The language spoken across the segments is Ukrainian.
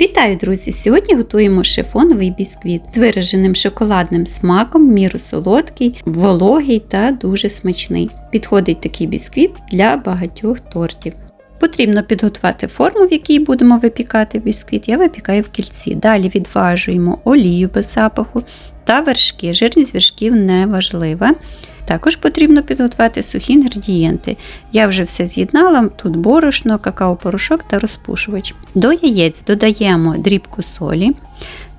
Вітаю, друзі! Сьогодні готуємо шифоновий бісквіт з вираженим шоколадним смаком, міру солодкий, вологий та дуже смачний. Підходить такий бісквіт для багатьох тортів. Потрібно підготувати форму, в якій будемо випікати бісквіт. Я випікаю в кільці. Далі відважуємо олію без запаху та вершки. Жирність вершків не важлива. Також потрібно підготувати сухі інгредієнти. Я вже все з'єднала, тут борошно, какао-порошок та розпушувач. До яєць додаємо дрібку солі,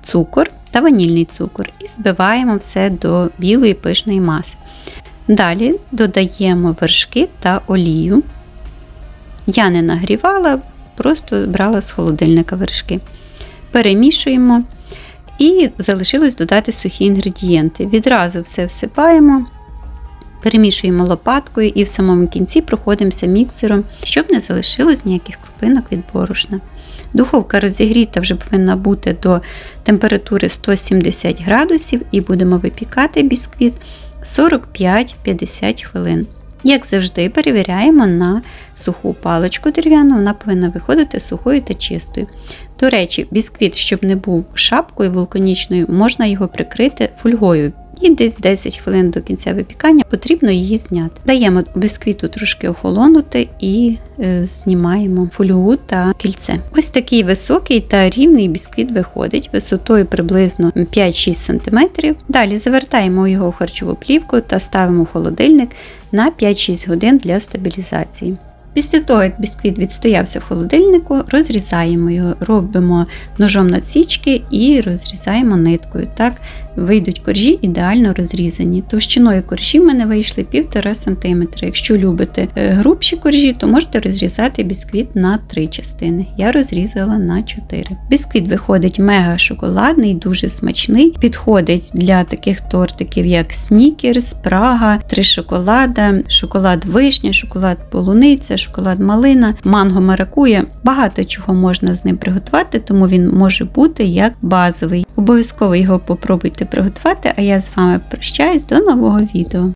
цукор та ванільний цукор і збиваємо все до білої пишної маси. Далі додаємо вершки та олію. Я не нагрівала, просто брала з холодильника вершки. Перемішуємо і залишилось додати сухі інгредієнти. Відразу все всипаємо. Перемішуємо лопаткою і в самому кінці проходимося міксером, щоб не залишилось ніяких крупинок від борошна. Духовка розігріта вже повинна бути до температури 170 градусів і будемо випікати бісквіт 45-50 хвилин. Як завжди, перевіряємо на суху паличку дерев'яну, вона повинна виходити сухою та чистою. До речі, бісквіт, щоб не був шапкою вулканічною, можна його прикрити фольгою. І десь 10 хвилин до кінця випікання потрібно її зняти. Даємо бісквіту трошки охолонути і е, знімаємо фольгу та кільце. Ось такий високий та рівний бісквіт виходить висотою приблизно 5-6 см. Далі завертаємо його в харчову плівку та ставимо в холодильник на 5-6 годин для стабілізації. Після того, як бісквіт відстоявся в холодильнику, розрізаємо його, робимо ножом надсічки і розрізаємо ниткою. Так вийдуть коржі ідеально розрізані. Товщиною коржі в мене вийшли 1,5 см. Якщо любите е, грубші коржі, то можете розрізати бісквіт на 3 частини. Я розрізала на 4. Бісквіт виходить мега шоколадний, дуже смачний. Підходить для таких тортиків, як снікерс, прага, три шоколада, шоколад вишня, шоколад полуниця, шоколад малина, манго маракуя. Багато чого можна з ним приготувати, тому він може бути як базовий. Обов'язково його попробуйте приготувати, а я з вами прощаюсь до нового відео.